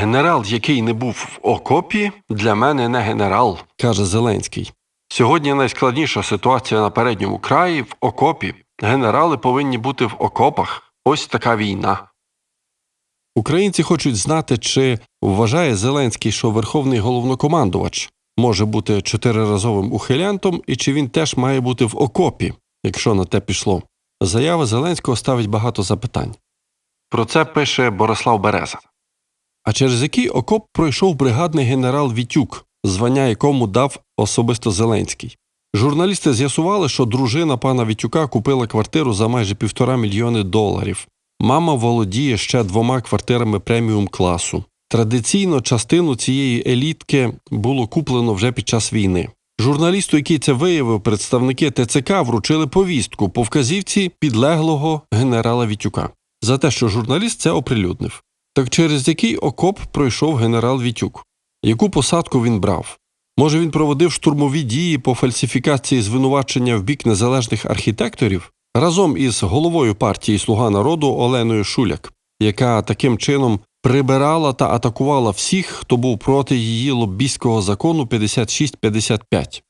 Генерал, який не був в окопі, для мене не генерал, каже Зеленський. Сьогодні найскладніша ситуація на передньому краї в окопі. Генерали повинні бути в окопах. Ось така війна. Українці хочуть знати, чи вважає Зеленський, що верховний головнокомандувач може бути чотириразовим ухилянтом, і чи він теж має бути в окопі, якщо на те пішло. Заява Зеленського ставить багато запитань. Про це пише Борислав Береза. А через який окоп пройшов бригадний генерал Вітюк, звання якому дав особисто Зеленський. Журналісти з'ясували, що дружина пана Вітюка купила квартиру за майже півтора мільйони доларів. Мама володіє ще двома квартирами преміум класу. Традиційно частину цієї елітки було куплено вже під час війни. Журналісту, який це виявив, представники ТЦК вручили повістку по вказівці підлеглого генерала Вітюка за те, що журналіст це оприлюднив. Так через який окоп пройшов генерал Вітюк? Яку посадку він брав? Може, він проводив штурмові дії по фальсифікації звинувачення в бік незалежних архітекторів разом із головою партії Слуга народу Оленою Шуляк, яка таким чином прибирала та атакувала всіх, хто був проти її лоббістського закону 5655.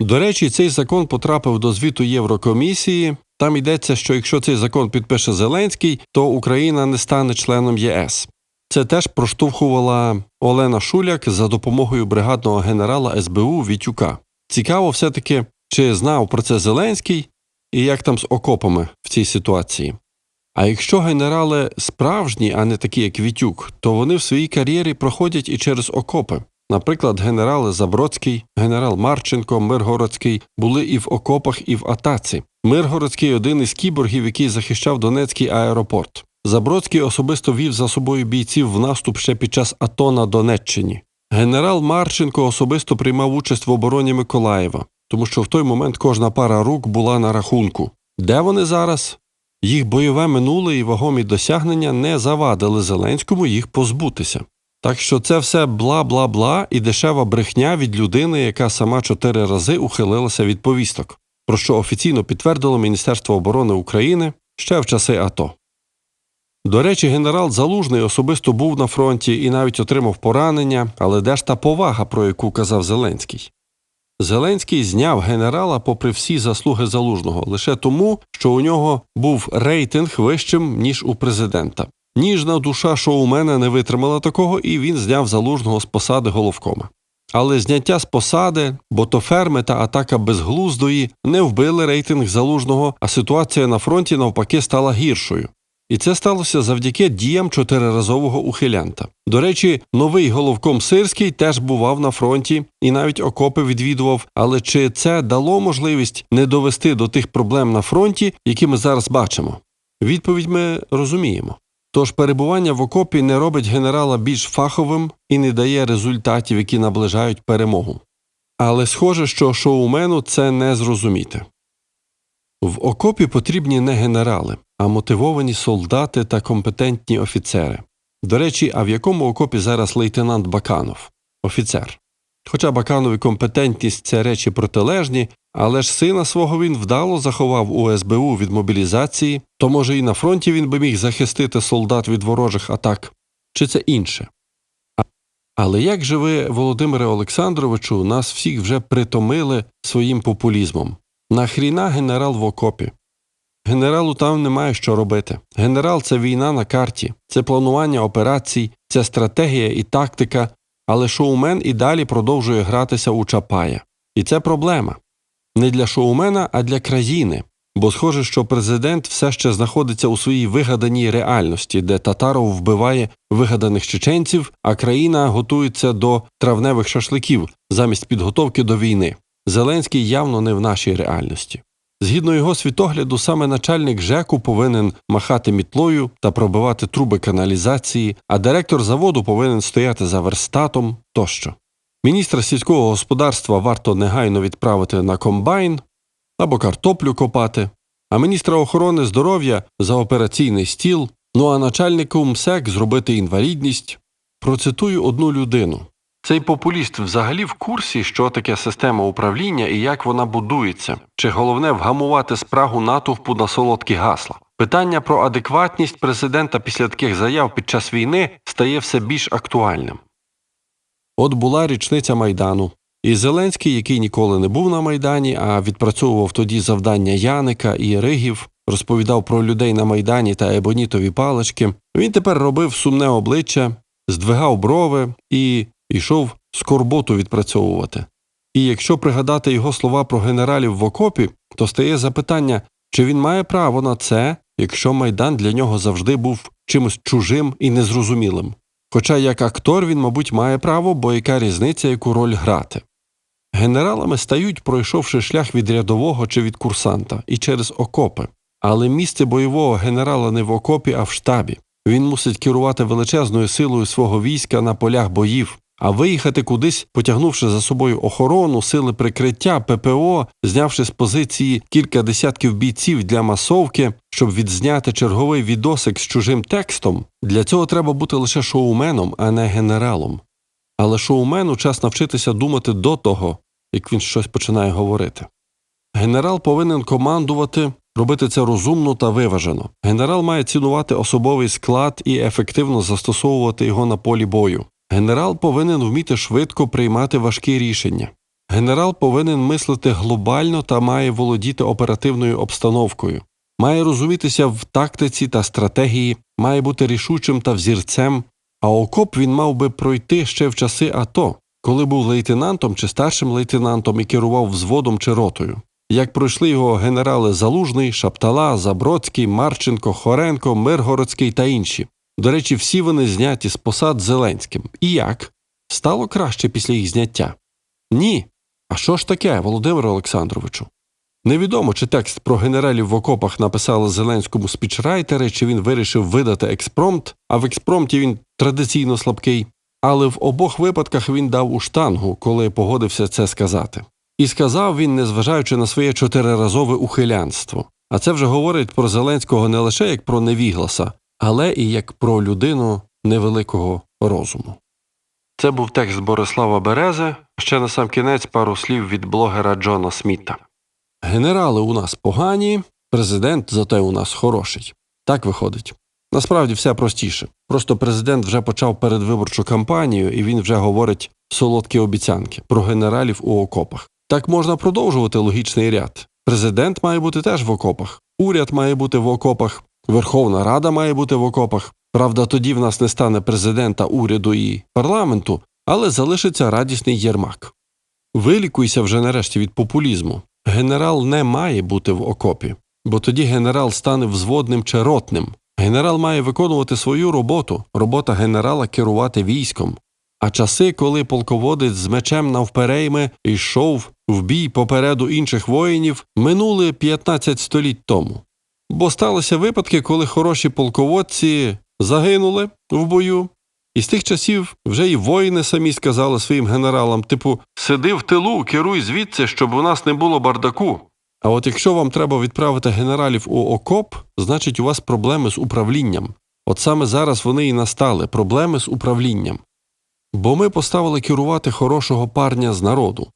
До речі, цей закон потрапив до звіту Єврокомісії. Там йдеться, що якщо цей закон підпише Зеленський, то Україна не стане членом ЄС. Це теж проштовхувала Олена Шуляк за допомогою бригадного генерала СБУ Вітюка. Цікаво, все таки, чи знав про це Зеленський і як там з окопами в цій ситуації. А якщо генерали справжні, а не такі, як Вітюк, то вони в своїй кар'єрі проходять і через окопи. Наприклад, генерали Забродський, генерал Марченко, Миргородський були і в окопах, і в атаці. Миргородський один із кіборгів, який захищав Донецький аеропорт. Забродський особисто вів за собою бійців в наступ ще під час АТО на Донеччині. Генерал Марченко особисто приймав участь в обороні Миколаєва, тому що в той момент кожна пара рук була на рахунку. Де вони зараз? Їх бойове минуле і вагомі досягнення не завадили Зеленському їх позбутися. Так що це все бла бла бла і дешева брехня від людини, яка сама чотири рази ухилилася від повісток, про що офіційно підтвердило Міністерство оборони України ще в часи АТО. До речі, генерал Залужний особисто був на фронті і навіть отримав поранення, але де ж та повага, про яку казав Зеленський? Зеленський зняв генерала попри всі заслуги залужного лише тому, що у нього був рейтинг вищим, ніж у президента. Ніжна душа шоумена не витримала такого, і він зняв залужного з посади головкома. Але зняття з посади, ботоферми та атака безглуздої не вбили рейтинг залужного, а ситуація на фронті навпаки стала гіршою. І це сталося завдяки діям чотириразового ухилянта. До речі, новий головком Сирський теж бував на фронті і навіть окопи відвідував. Але чи це дало можливість не довести до тих проблем на фронті, які ми зараз бачимо? Відповідь ми розуміємо. Тож перебування в окопі не робить генерала більш фаховим і не дає результатів, які наближають перемогу. Але схоже, що шоумену це не зрозуміти. В окопі потрібні не генерали, а мотивовані солдати та компетентні офіцери. До речі, а в якому окопі зараз лейтенант Баканов? Офіцер. Хоча Баканові компетентність це речі протилежні, але ж сина свого він вдало заховав у СБУ від мобілізації, то може і на фронті він би міг захистити солдат від ворожих атак, чи це інше. Але як же ви, Володимире Олександровичу, нас всіх вже притомили своїм популізмом? Нахріна генерал в окопі? Генералу там немає що робити. Генерал це війна на карті, це планування операцій, це стратегія і тактика, але шоумен і далі продовжує гратися у Чапая. І це проблема не для шоумена, а для країни. Бо схоже, що президент все ще знаходиться у своїй вигаданій реальності, де Татаров вбиває вигаданих чеченців, а країна готується до травневих шашликів замість підготовки до війни. Зеленський явно не в нашій реальності. Згідно його світогляду, саме начальник ЖЕКу повинен махати мітлою та пробивати труби каналізації, а директор заводу повинен стояти за верстатом тощо. Міністра сільського господарства варто негайно відправити на комбайн або картоплю копати, а міністра охорони здоров'я за операційний стіл, ну а начальнику МСЕК зробити інвалідність. Процитую одну людину. Цей популіст взагалі в курсі, що таке система управління і як вона будується, чи головне вгамувати спрагу натовпу на солодкі гасла. Питання про адекватність президента після таких заяв під час війни стає все більш актуальним. От була річниця Майдану, і Зеленський, який ніколи не був на Майдані, а відпрацьовував тоді завдання Яника і Ригів, розповідав про людей на Майдані та ебонітові палички. Він тепер робив сумне обличчя, здвигав брови і йшов скорботу відпрацьовувати. І якщо пригадати його слова про генералів в окопі, то стає запитання, чи він має право на це, якщо Майдан для нього завжди був чимось чужим і незрозумілим. Хоча як актор він, мабуть, має право, бо яка різниця, яку роль грати. Генералами стають, пройшовши шлях від рядового чи від курсанта, і через окопи. Але місце бойового генерала не в окопі, а в штабі. Він мусить керувати величезною силою свого війська на полях боїв, а виїхати кудись, потягнувши за собою охорону, сили прикриття, ППО, знявши з позиції кілька десятків бійців для масовки, щоб відзняти черговий відосик з чужим текстом, для цього треба бути лише шоуменом, а не генералом. Але шоумену час навчитися думати до того, як він щось починає говорити. Генерал повинен командувати, робити це розумно та виважено. Генерал має цінувати особовий склад і ефективно застосовувати його на полі бою. Генерал повинен вміти швидко приймати важкі рішення. Генерал повинен мислити глобально та має володіти оперативною обстановкою, має розумітися в тактиці та стратегії, має бути рішучим та взірцем, а окоп він мав би пройти ще в часи АТО, коли був лейтенантом чи старшим лейтенантом і керував взводом чи ротою. Як пройшли його генерали Залужний, Шаптала, Забродський, Марченко, Хоренко, Миргородський та інші. До речі, всі вони зняті з посад Зеленським. І як? Стало краще після їх зняття? Ні. А що ж таке, Володимире Олександровичу? Невідомо, чи текст про генералів в окопах написали Зеленському спічрайтери, чи він вирішив видати експромт, а в експромті він традиційно слабкий. Але в обох випадках він дав у штангу, коли погодився це сказати. І сказав він, незважаючи на своє чотириразове ухилянство. А це вже говорить про Зеленського не лише як про невігласа, але і як про людину невеликого розуму. Це був текст Борислава Берези. Ще на сам кінець пару слів від блогера Джона Сміта. Генерали у нас погані, президент зате у нас хороший. Так виходить. Насправді все простіше. Просто президент вже почав передвиборчу кампанію, і він вже говорить солодкі обіцянки про генералів у окопах. Так можна продовжувати логічний ряд. Президент має бути теж в окопах, уряд має бути в окопах, Верховна Рада має бути в окопах. Правда, тоді в нас не стане президента, уряду і парламенту, але залишиться радісний Єрмак. Вилікуйся вже нарешті від популізму. Генерал не має бути в окопі, бо тоді генерал стане взводним чи ротним. Генерал має виконувати свою роботу, робота генерала керувати військом. А часи, коли полководець з мечем навперейми йшов в бій попереду інших воїнів, минули 15 століть тому. Бо сталися випадки, коли хороші полководці загинули в бою, і з тих часів вже і воїни самі сказали своїм генералам, типу, сиди в тилу, керуй звідси, щоб у нас не було бардаку. А от якщо вам треба відправити генералів у окоп, значить у вас проблеми з управлінням. От саме зараз вони і настали проблеми з управлінням. Бо ми поставили керувати хорошого парня з народу,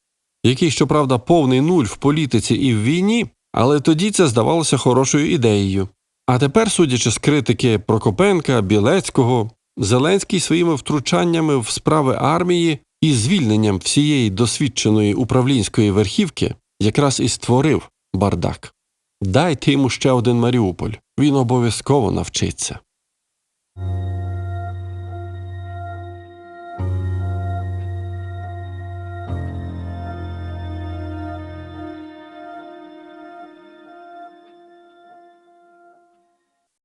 який, щоправда, повний нуль в політиці і в війні, але тоді це здавалося хорошою ідеєю. А тепер, судячи з критики Прокопенка, Білецького, Зеленський своїми втручаннями в справи армії і звільненням всієї досвідченої управлінської верхівки якраз і створив бардак. Дайте йому ще один Маріуполь, він обов'язково навчиться.